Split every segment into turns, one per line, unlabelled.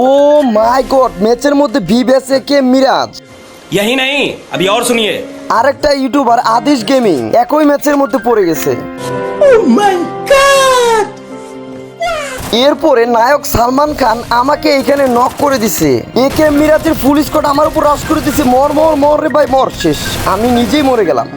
ও মাই god ম্যাচের মধ্যে ভিভেস কে মিরাজ
यही नहीं अभी और सुनिए
আরেকটা ইউটিউবার আদিশ গেমিং একই ম্যাচের মধ্যে পড়ে গেছে এরপরে নায়ক সালমান খান আমাকে এখানে নক করে দিছে একে মিরাজের ফুল স্কট আমার উপর রাশ করে দিছে মর মর মর রে ভাই মর শেষ আমি নিজেই মরে গেলাম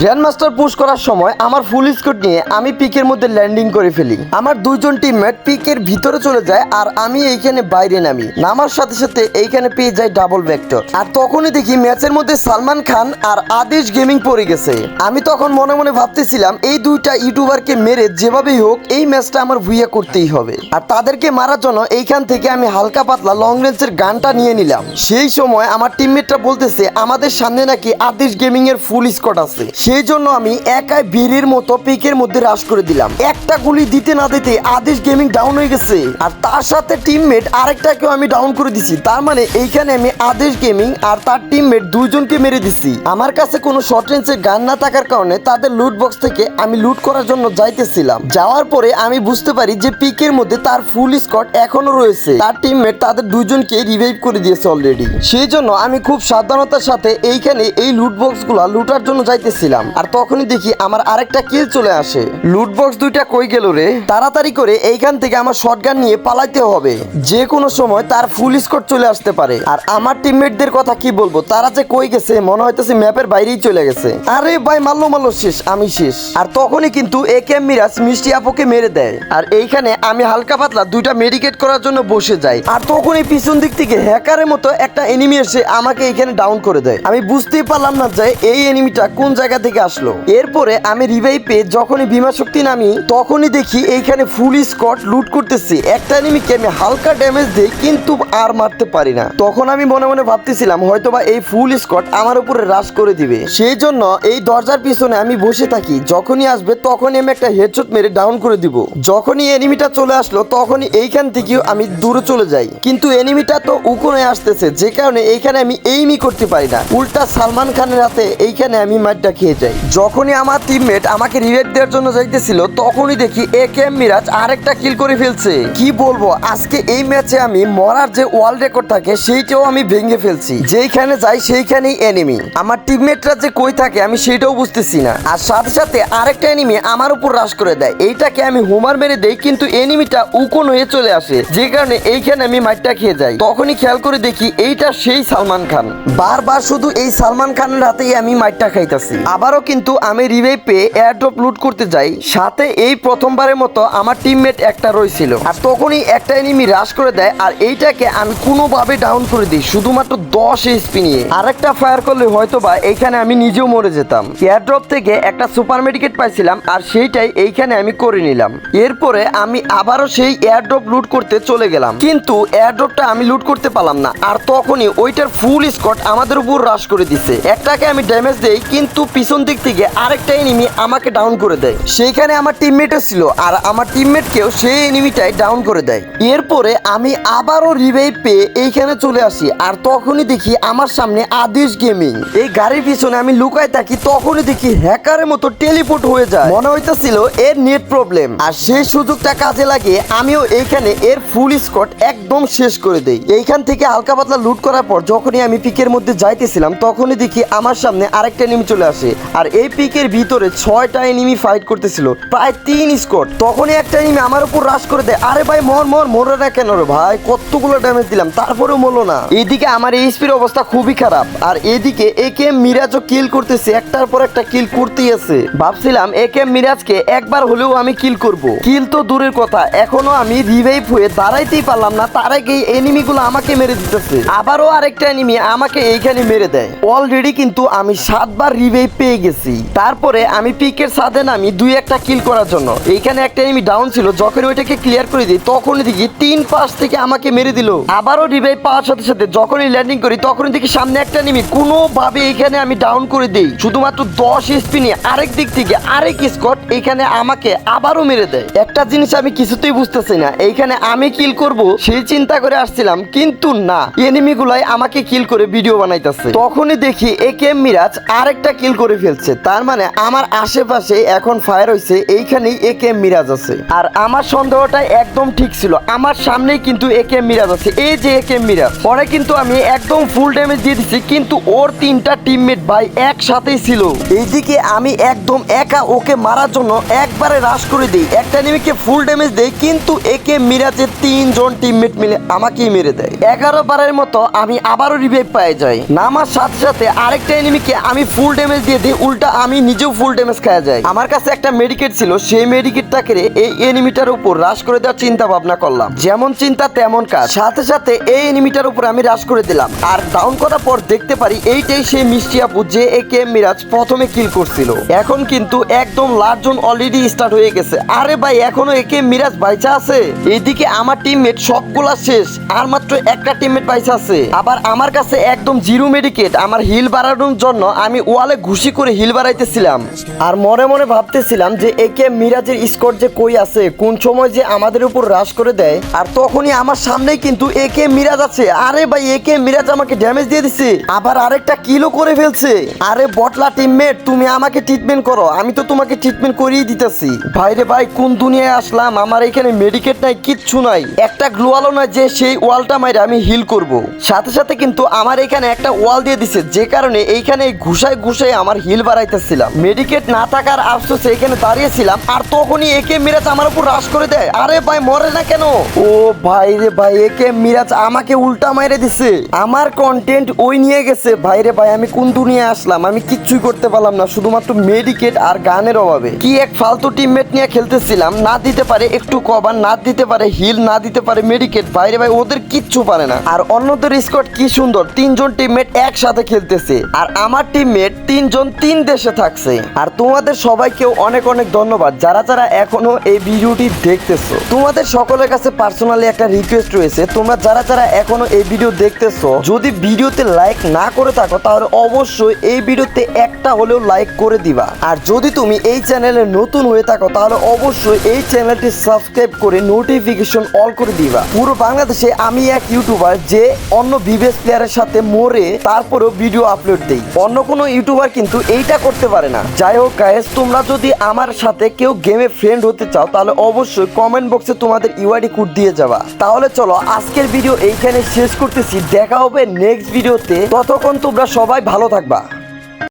গ্র্যান্ডমাস্টার পুশ করার সময় আমার ফুল স্কোর নিয়ে আমি পিকের মধ্যে ল্যান্ডিং করে ফেলি। আমার দুইজন টিমমেট পিকের ভিতরে চলে যায় আর আমি এইখানে বাইরে নামি। নামার সাথে সাথে এইখানে পেয়ে যাই ডাবল ভেক্টর আর তখনই দেখি ম্যাচের মধ্যে সালমান খান আর আদেশ গেমিং পড়ে গেছে। আমি তখন মনে মনে ভাবতেছিলাম, এই দুইটা ইউটিউবারকে মেরে যেভাবেই হোক এই ম্যাচটা আমার ভুইয়া করতেই হবে। আর তাদেরকে মারার জন্য এইখান থেকে আমি হালকা পাতলা লং রেঞ্জের গানটা নিয়ে নিলাম। সেই সময় আমার টিমমেটরা বলতেছে, আমাদের সামনে নাকি আদেশ গেমিং এর ফুল স্কট আছে। সেই জন্য আমি একাই বীরের মতো পিকের মধ্যে রাশ করে দিলাম। একটা গুলি দিতে না দিতে আদেশ গেমিং ডাউন হয়ে গেছে। আর তার সাথে টিমমেট আরেকটাকেও আমি ডাউন করে দিছি। তার মানে এইখানে আমি আদেশ গেমিং আর তার টিমমেট দুইজনকে মেরে দিছি। আমার কাছে কোনো শর্ট রেঞ্জের গান না থাকার কারণে তাদের লুট বক্স থেকে আমি লুট করার জন্য যাইতেছিলাম। যাওয়ার পরে আমি বুঝতে পারি যে পিকের মধ্যে তার ফুল স্কট এখনও রয়েছে। তার টিমমেট তাদের দুজনকে রিভাইভ করে দিয়েছে অলরেডি সেই জন্য আমি খুব সাবধানতার সাথে এইখানে এই লুট বক্সগুলা লুটার জন্য যাইতেছিলাম। আর তখনই দেখি আমার আরেকটা কিল চলে আসে। লুট বক্স দুইটা কই গেল রে? তাড়াতাড়ি করে এইখান থেকে আমার শটগান নিয়ে পালাইতে হবে। যে কোনো সময় তার ফুল স্কোর চলে আসতে পারে। আর আমার টিমমেটদের কথা কি বলব? তারা যে কই গেছে, মনে হইতেছে ম্যাপের বাইরেই চলে গেছে। আরে ভাই, মারলো মারলো, শেষ, আমি শেষ। আর তখনই কিন্তু এ কে মিরাজ মিষ্টি আপুকে মেরে দেয়। আর এইখানে আমি হালকা পাতলা দুইটা মেডিকেট করার জন্য বসে যাই। আর তখনই পিছন দিক থেকে হ্যাকারের মতো একটা এনিমি এসে আমাকে এখানে ডাউন করে দেয়। আমি বুঝতেই পারলাম না যে এই এনিমিটা কোন জায়গা থেকে আসলো। এরপরে আমি রিভাই পেয়ে যখনই বিমা শক্তি নামি, তখনই দেখি এইখানে ফুল স্কট লুট করতেছি। একটা এনিমিকে আমি হালকা ড্যামেজ দিই, কিন্তু আর মারতে পারি না। তখন আমি মনে মনে ভাবতেছিলাম, হয়তোবা এই ফুল স্কট আমার উপরে রাশ করে দিবে। সেই জন্য এই দরজার পিছনে আমি বসে থাকি। যখনই আসবে, তখনই আমি একটা হেডশট মেরে ডাউন করে দিব। যখনই এনিমিটা চলে আসলো, তখনই এইখান থেকেও আমি দূরে চলে যাই। কিন্তু এনিমিটা তো উকোনে আসতেছে, যে কারণে এইখানে আমি এইমি করতে পারি না। উল্টা সালমান খানের হাতে এইখানে আমি মারটা খেয়ে যাই। যখনই আমার টিমমেট আমাকে রিভেট দেওয়ার জন্য যাইতেছিল, তখনই দেখি এ কে এম মিরাজ আরেকটা কিল করে ফেলছে। কি বলব, আজকে এই ম্যাচে আমি মরার যে ওয়ার্ল্ড রেকর্ড থাকে, সেইটাও আমি ভেঙে ফেলছি। যেইখানে যাই, সেইখানেই এনিমি আমার টিমমেটরা যে কই থাকে, আমি সেটাও বুঝতেছি না। আর সাথে সাথে আরেকটা এনিমি আমার উপর রাশ করে দেয়। এইটাকে আমি হুমার মেরে দেই, কিন্তু এনিমিটা উকন হয়ে চলে আসে। যে কারণে এইখানে আমি মাইটটা খেয়ে যাই। তখনই খেয়াল করে দেখি, এইটা সেই সালমান খান। বারবার শুধু এই সালমান খানের হাতেই আমি মাইটটা খাইতাছি। আবারও কিন্তু আমি রিভাইভ পেয়ে এয়ারড্রপ লুট করতে যাই। সাথে এই প্রথমবারের মতো আমার টিমমেট একটা রয়েছিল। আর তখনই একটা এনিমি রাশ করে দেয় আর এইটাকে আমি কোনোভাবে ডাউন করে দিই, শুধুমাত্র দশ এইচপি নিয়ে। আর একটা ফায়ার করলে হয়তোবা এইখানে আমি নিজেও মরে যেতাম। এয়ারড্রপ থেকে একটা সুপার মেডিকেট পাইছিলাম আর সেইটাই এইখানে আমি করে নিলাম। এরপরে আমি আবারও সেই এয়ারড্রপ লুট করতে চলে গেলাম। কিন্তু এয়ারড্রপটা আমি লুট করতে পারলাম না। আর তখনই ওইটার ফুল স্কট আমাদের উপর রাশ করে দিছে। একটাকে আমি ড্যামেজ দেই, কিন্তু পিছন দিক থেকে আরেকটা এনিমি আমাকে ডাউন করে দেয়। সেইখানে আমার টিমমেটও ছিল আর আমার টিমমেটকেও সেই এনিমিটাই ডাউন করে দেয়। এরপরে আমি আবারও রিভাইভ পেয়ে এইখানে চলে আসি আর তখনই দেখি আমার সামনে আদেশ গেমিং এই গাড়ির পিছনে আমি লুকাই থাকি, তখনই দেখি হ্যাকারের মতো টেলিপোর্ট হয়ে যায়। মনে হইতেছিল এর নেট প্রবলেম আর সেই সুযোগটা কাজে লাগিয়ে আমিও এইখানে এর ফুল স্কট একদম শেষ করে দেই। এইখান থেকে হালকা পাতলা লুট করার পর যখনই আমি পিকের মধ্যে যাইতেছিলাম, তখনই দেখি আমার সামনে আরেকটা এনিমি চলে আসে। আর এই পিকের ভিতরে ছয়টা এনিমি ফাইট করতেছিল, প্রায় তিন স্কট তখনই একটা এনিমি আমার উপর রাশ করে দেয়, আরে ভাই, মর মর, মরে না কেন রে ভাই? কতগুলো ড্যামেজ দিলাম, তারপরেও মরলো না। এইদিকে আমার এইচপির অবস্থা খুবই খারাপ, আর এদিকে এ কে মিরাজও কিল করতেছে, একটার পর একটা কিল করতেই আছে। ভাবছিলাম এ কে মিরাজকে একবার হলেও আমি কিল করব। কিল তো দূরের কথা, এখনও আমি রিভাইভ হয়ে দাঁড়াইতেই পারলাম না, তার আগে এনিমি গুলো আমাকে মেরে দিতেছে। আবারও আরেকটা এনিমি আমাকে এইখানে মেরে দেয়। অলরেডি কিন্তু আমি সাতবার রিভাইভ পেয়ে গেছি। তারপরে আমি পিকের সাথে নামি দুই একটা কিল করার জন্য। এইখানে একটা এনিমি ডাউন ছিল, যখন ওইটাকে ক্লিয়ার করে দিই তখনই দেখি তিন পাশ থেকে আমাকে মেরে দিল। আবারও রিভাইভ পাওয়ার সাথে সাথে যখনই ল্যান্ডিং করি, তখনই দেখি সামনে একটা এনিমি কোনোভাবে এইখানে আমি ডাউন করে দেই। শুধুমাত্র দশ এসপি নিয়ে আরেক দিক থেকে আরেক স্কট এইখানে আমাকে আবারও মেরে দেয়। একটা জিনিস আমি কিছুতেই বুঝতেছি না, এইখানে আমি কিল করব সেই চিন্তা করে আসছিলাম, কিন্তু না। এনিমি গুলাই আমাকে কিল করে ভিডিও বানাইতেছে। তখনই দেখি এ কে মিরাজ আরেকটা কিল করে ফেলছে। তার মানে আমার আশেপাশে এখন ফায়ার হয়েছে এইখানেই এ কে মিরাজ আছে। আর আমার সন্দেহটা একদম ঠিক ছিল। আমার সামনেই কিন্তু এ কে মিরাজ আছে। এই যে এ কে মিরাজ, পরে কিন্তু আমি একদম ফুল ড্যামেজ দিয়ে দিছি, কিন্তু ওর তিনটা টিমমেট ভাই একসাথেই ছিল। এইদিকে আমি একদম একা ওকে মারার জন্য একবারে রাশ করে দিই। একটা নিমিকে ফুল ড্যামেজ দেই, কিন্তু একে মিরাজের তিনজন টিমমেট মিলে আমাকেই মেরে দেয়। এগারো বারের মতো আমি আবারও রিভাইভ পাই যাই। নামার সাথে সাথে আরেকটা এনিমিকে আমি ফুল ড্যামেজ দিয়ে দিই উল্টা আমি নিজেও ফুল ড্যামেজ খাওয়া যায় আমার কাছে একটা মেডিকেট ছিল, সেই মেডিকেটটাকে এই এনিমিটার উপর রাশ করে দেওয়ার চিন্তা ভাবনা করলাম। যেমন চিন্তা তেমন কাজ। সাথে সাথে এই এনিমিটার উপর আমি রাশ করে দিলাম। আর ডাউন করার পর দেখতে পারি এইটাই সেই মিষ্টি আপু, যে একে মিরাজ প্রথমে কিল করছিল। এখন কিন্তু একদম লার্জন অলরেডি স্টার্ট হয়ে গেছে। আরে ভাই, এখনও একে মিরাজ বাইচা আছে? এইদিকে আমার টিমমেট সবগুলা শেষ। আর মাত্র একটা টিমমেট বাইচা আছে। আবার আমার কাছে একদম জিরো মেডিকেট আমার হিল বাড়ানোর জন্য আমি ওয়ালে ঘুষি করে হিল বাড়াইতেছিলাম। আর মনে মনে ভাবতেছিলাম যে একে মিরাজের স্কোর যে কই আছে, কোন সময় যে আমাদের উপর রাশ করে দেয়, আর তখনই আমার সামনেই কিন্তু একে মিরাজ আছে। আরে ভাই, একে মিরাজ আমাকে ড্যামেজ দিয়ে দিছে। আবার আরেকটা কিলো করে ফেলছে। আরে বটলা টিমমেট তুমি আমাকে ট্রিটমেন্ট করো। আমি তো তোমাকে ট্রিটমেন্ট করিয়ে দিতেছি। ভাইরে ভাই, কোন দুনিয়ায় আসলাম? আমার এখানে মেডিকেট নাই, কিচ্ছু নাই। একটা গ্লোয়ালও নাই যে সেই ওয়ালটা মাইরে আমি হিল করব। সাথে সাথে কিন্তু আমার এখানে একটা ওয়াল দিয়ে দিছে। যে কারণে এইখানে ঘুষায় ঘুষায় আমার হিল বাড়াইতেছিলাম। মেডিকেট না থাকার আফসোসে এখানে দাঁড়িয়েছিলাম, আর তখনই একে মিরাজ আমার উপর রাশ করে দেয়। আরে ভাই, মরে না কেন? ও ভাই রে ভাই একে মিরাজ আমাকে উল্টা মাইরে দিছে। আমার কন্টেন্ট ওই নিয়ে গেছে। ভাই রে ভাই, আমি কোন দুনিয়ায় আসলাম? আমি কিচ্ছুই করতে পারলাম না, শুধুমাত্র মেডিকেট আর গানের অভাবে। কি এক ফালতু টিমমেট নিয়ে খেলতেছিলাম? না দিতে পারে একটু কভার, না দিতে পারে হিল, না দিতে পারে মেডিকেট বাইরে ভাই, ওদের কিচ্ছু পারে না। আর অন্যদের স্কোয়াড কি সুন্দর, তিনজন টিমমেট একসাথে খেলতেছে। আর আমার টিমমেট তিনজন তিন দেশে থাকছে। আর তোমাদের সবাইকেও অনেক অনেক ধন্যবাদ যারা যারা এখনও এই ভিডিওটি দেখতেছো। তোমাদের সকলের কাছে পার্সোনালি একটা রিকোয়েস্ট রয়েছে। তোমরা যারা যারা এখনও এই ভিডিও দেখতেছো, যদি ভিডিওতে লাইক না করে থাকো, তাহলে অবশ্যই এই ভিডিওতে একটা হলেও লাইক করে দিবা। আর যদি তুমি এই চ্যানেলে নতুন হয়ে থাকো, তাহলে অবশ্যই এই চ্যানেলটি সাবস্ক্রাইব করে নোটিফিকেশন অল করে দিবা। পুরো বাংলাদেশে আমি এক ইউটিউবার যে অন্য বিবেস প্লেয়ারের সাথে মরে তারপরেও ভিডিও আপলোড দেই। অন্য কোনো ইউটিউবার কিন্তু এইটা করতে পারে না। যাই হোক গায়েস তোমরা যদি আমার সাথে কেউ গেমে ফ্রেন্ড হতে চাও, তাহলে অবশ্যই কমেন্ট বক্সে তোমাদের ইউআইডি কোড দিয়ে যাবা। তাহলে চলো, আজকের ভিডিও এইখানে শেষ করতেছি। দেখা হবে নেক্সট ভিডিওতে ততক্ষণ তোমরা সবাই ভালো থাকবা।